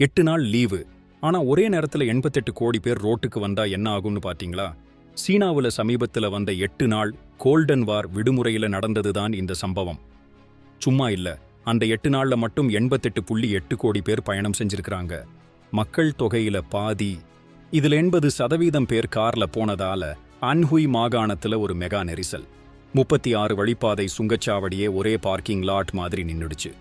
எட்டு நாள் லீவு. ஆனா ஒரே நேரத்துல எண்பத்தெட்டு கோடி பேர் ரோட்டுக்கு வந்தா என்ன ஆகும்னு பாத்தீங்களா? சீனாவுல சமீபத்துல வந்த எட்டு நாள் கோல்டன் வார் விடுமுறையில நடந்ததுதான் இந்த சம்பவம். சும்மா இல்ல. அந்த எட்டு நாள்ல மட்டும் எண்பத்தெட்டு புள்ளி எட்டு கோடி பேர் பயணம் செஞ்சுருக்கிறாங்க. மக்கள் தொகையில பாதி இதுல எண்பது சதவீதம் பேர் கார்ல போனதால அன்ஹுய் மாகாணத்துல ஒரு மெகா நெரிசல். முப்பத்தி ஆறு வழிப்பாதை சுங்கச்சாவடியே ஒரே பார்க்கிங் லாட் மாதிரி நின்னுடுச்சு.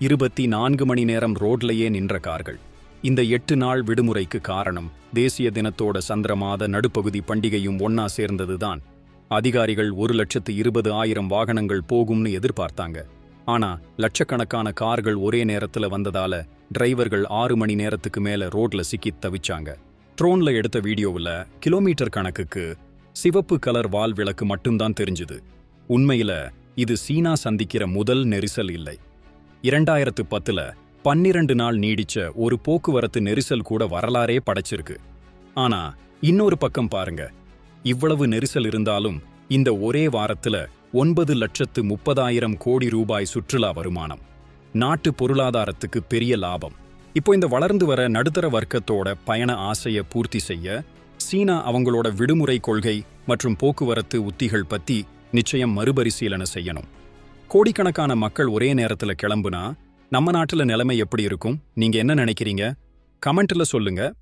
இருபத்தி நான்கு மணி நேரம் ரோட்லயே நின்ற கார்கள். இந்த எட்டு நாள் விடுமுறைக்கு காரணம் தேசிய தினத்தோட சந்திரமாத நடுப்பகுதி பண்டிகையும் ஒன்னா சேர்ந்ததுதான். அதிகாரிகள் ஒரு லட்சத்து இருபது ஆயிரம் வாகனங்கள் போகும்னு எதிர்பார்த்தாங்க. ஆனா லட்சக்கணக்கான கார்கள் ஒரே நேரத்துல வந்ததால டிரைவர்கள் ஆறு மணி நேரத்துக்கு மேல ரோட்ல சிக்கி தவிச்சாங்க. ட்ரோன்ல எடுத்த வீடியோவுல கிலோமீட்டர் கணக்குக்கு சிவப்பு கலர் வால் விளக்கு மட்டும்தான் தெரிஞ்சுது. உண்மையில இது சீனா சந்திக்கிற முதல் நெரிசல் இல்லை. இரண்டாயிரத்து பத்துல பன்னிரண்டு நாள் நீடிச்ச ஒரு போக்குவரத்து நெரிசல் கூட வரலாறே படைச்சிருக்கு. ஆனா இன்னொரு பக்கம் பாருங்க. இவ்வளவு நெரிசல் இருந்தாலும் இந்த ஒரே வாரத்துல ஒன்பது லட்சத்து முப்பதாயிரம் கோடி ரூபாய் சுற்றுலா வருமானம். நாட்டு பொருளாதாரத்துக்கு பெரிய லாபம். இப்போ இந்த வளர்ந்து வர நடுத்தர வர்க்கத்தோட பயண ஆசைய பூர்த்தி செய்ய சீனா அவங்களோட விடுமுறை கொள்கை மற்றும் போக்குவரத்து உத்திகள் பத்தி நிச்சயம் மறுபரிசீலனை செய்யணும். கோடிக்கணக்கான மக்கள் ஒரே நேரத்துல கிளம்புனா நம்ம நாட்டுல நிலைமை எப்படி இருக்கும்? நீங்க என்ன நினைக்கிறீங்க? கமெண்ட்ல சொல்லுங்க.